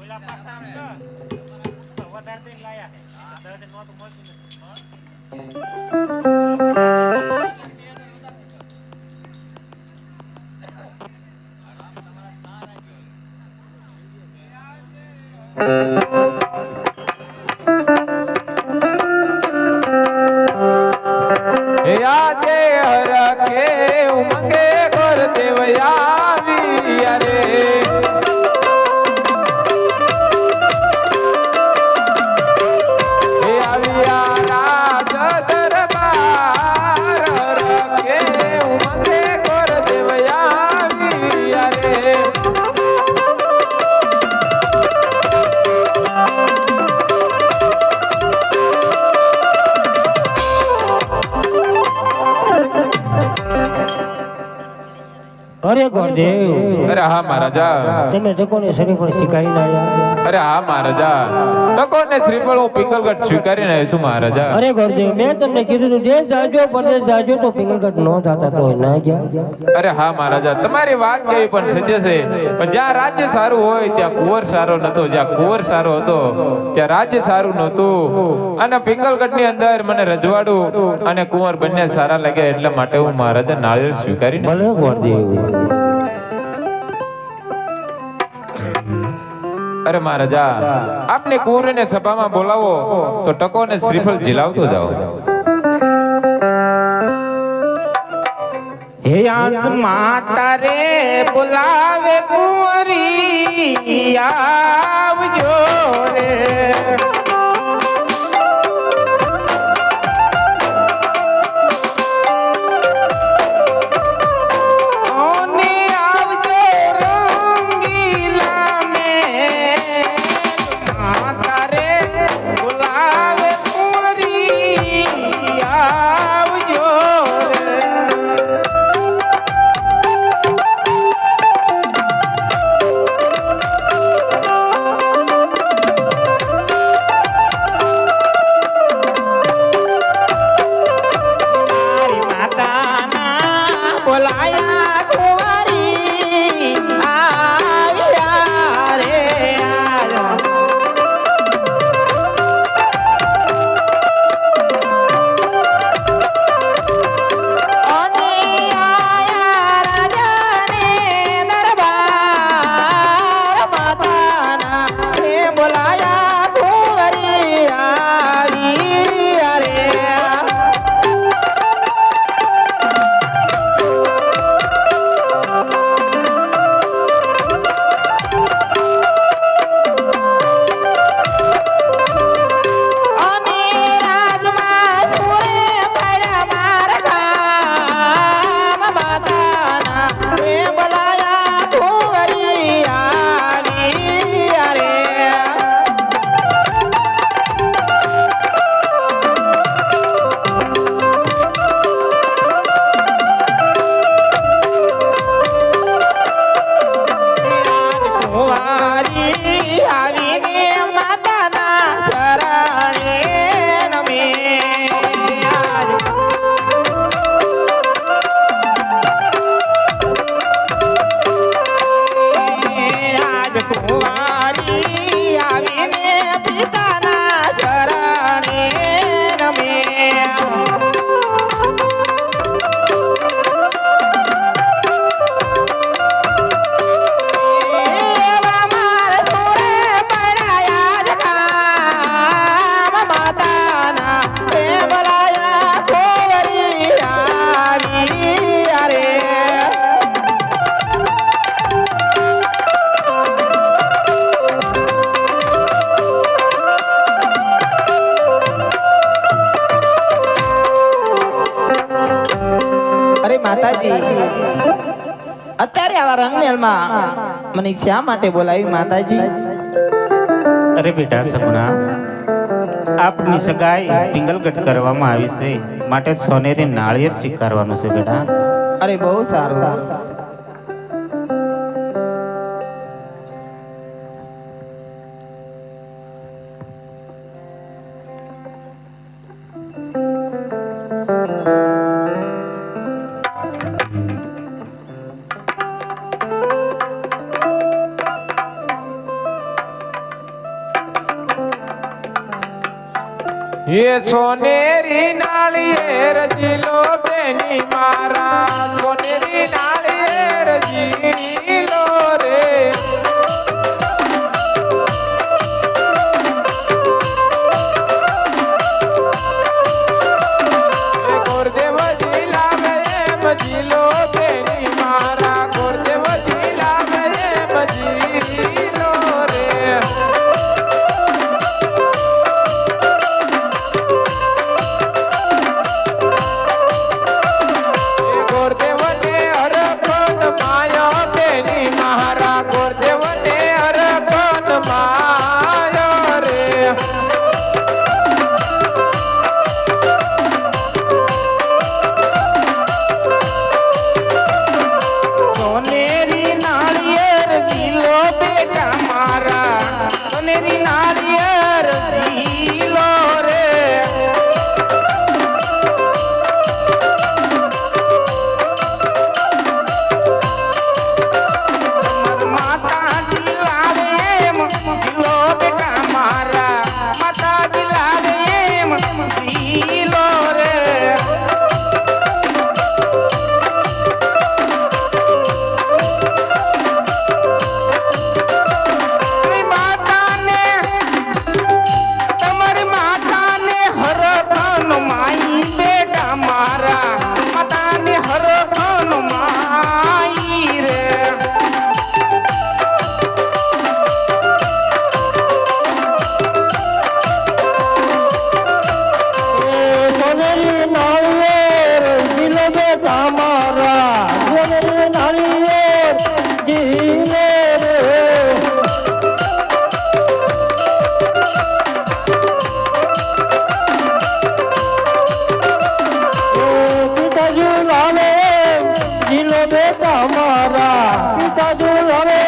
ઓલા પાછા આમ તો વધારે લાયા છે દસ નોટ મળતી નથી અરે ગોરદેવ અરે હા મહારાજા. તમે ટકોને શ્રીફળ સ્વીકારી આવ્યા. અરે હા મહારાજા. ટકોને શ્રીફળ હું પિંગલગઢ સ્વીકારીને આવ્યો છું મહારાજા. અરે ગોરદેવ મેં તમને કીધું હતું દેશ જાજો પરદેશ જાજો તો પિંગલગઢ ન જાતા તો ના ગયા. અરે હા મહારાજા તમારી વાત કેવી પણ સજે છે. પણ જ્યાં રાજ્ય સારું હોય ત્યાં કુંવર સારો નતો. જ્યાં કુંવર સારો હતો ત્યાં રાજ્ય સારું નહોતું. અને પિંગલગઢની અંદર મને રજવાડું અને કુંવર બંને સારા લાગ્યા એટલા માટે હું મહારાજા નાળિયેર સ્વીકારી ભલે ગોરદેવ અરે મહારાજા, આપને કુંવરીને સભામાં બોલાવો તો ટકો ને શ્રીફળ જીલાવતો જાઓ. હે આસ માતા રે, બોલાવે કુંવરી, આવજો રે. માતાજી. અત્યારે આવા રંગમેલમાં મને શા માટે બોલાવી માતાજી? અરે બેટા સગુણા આપની સગાઈ પિંગલગઢ કરવામાં આવી છે. માટે સોનેરી નાળિયેર સ્વીકારવાનું છે બેટા. અરે બહુ સારું. સોનેરી નાળીએ રજીલો બેની મારા. સોનેરી નાળીએ રજીલો રે. মারা। পিতা দুলারে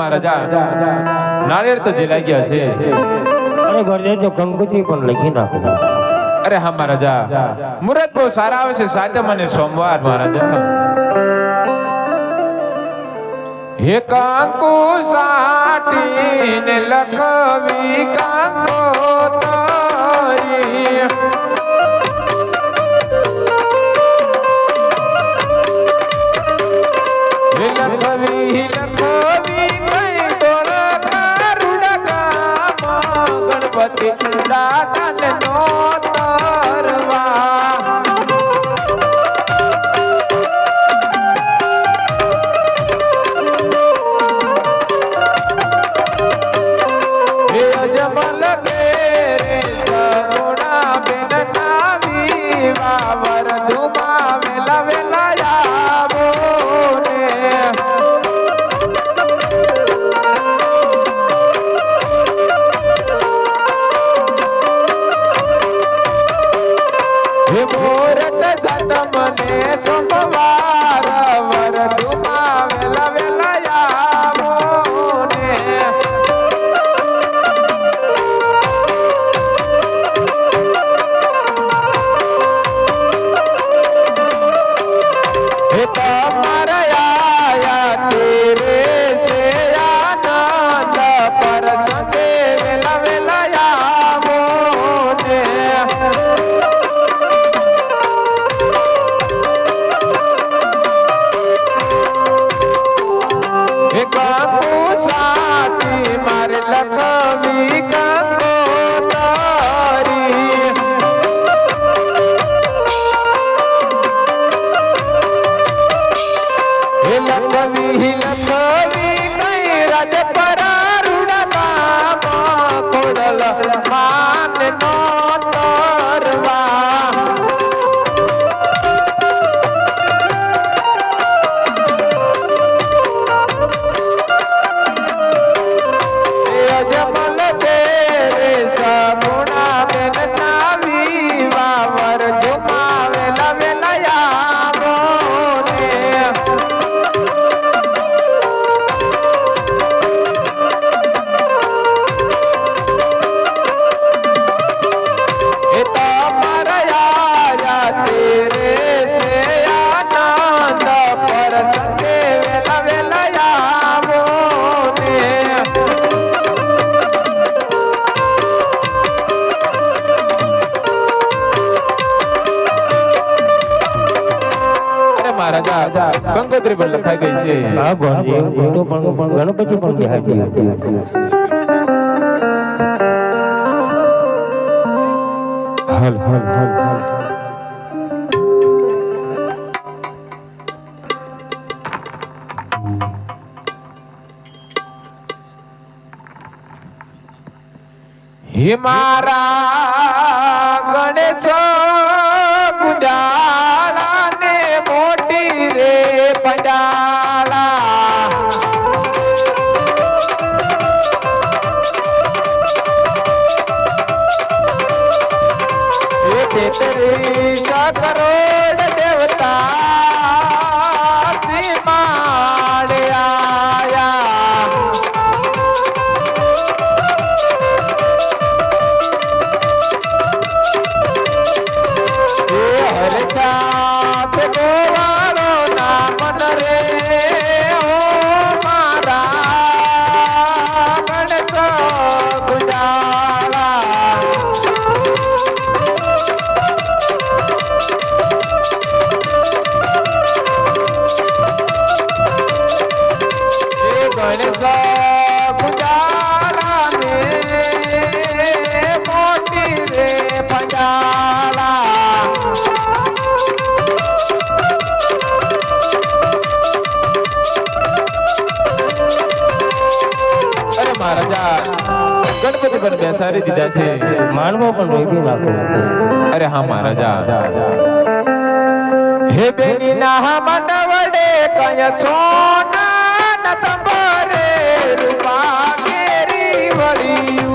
મહારાજા. નાળિયેર તો જે લાગ્યા છે. અરે ગરજે જો કંકુચી પણ લખી નાખો. અરે હા મહારાજા મુરત બહુ સારા આવશે સાતમ અને સોમવાર મહારાજા. હે કાંકુ સાટીને લખવી કાંકો તારી. કંકોત્રી પણ લખાઈ ગઈ છે. ગણપતિ પણ લખાઈ ગઈ હલ હલ હલ હલ. ગણેશ पूजा करो ઉપર બેસાડી દીધા છે. માનવો પણ રોપી નાખો. અરે હા, મહારાજા. હે બેની ના મંડવડે કયા સોના ન તંબરે રૂપા કેરી વળી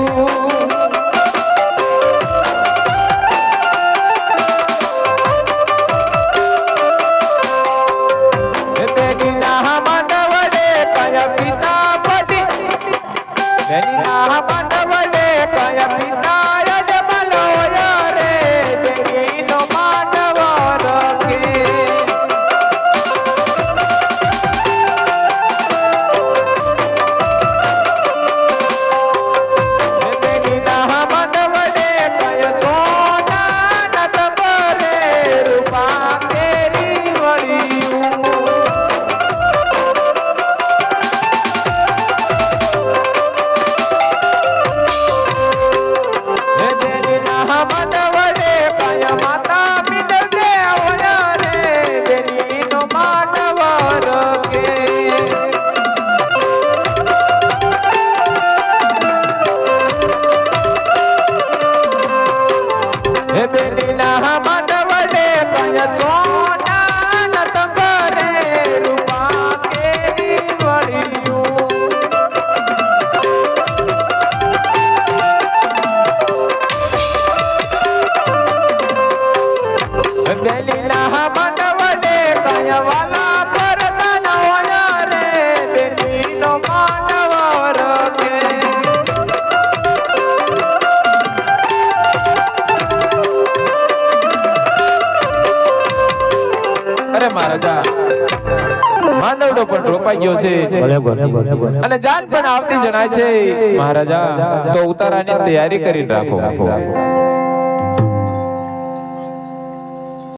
મહારાજા માંડવડો પણ રોપાઈ ગયો છે. અને જાન પણ આવતી જણાય છે. મહારાજા તૈયારી કરી રાખો.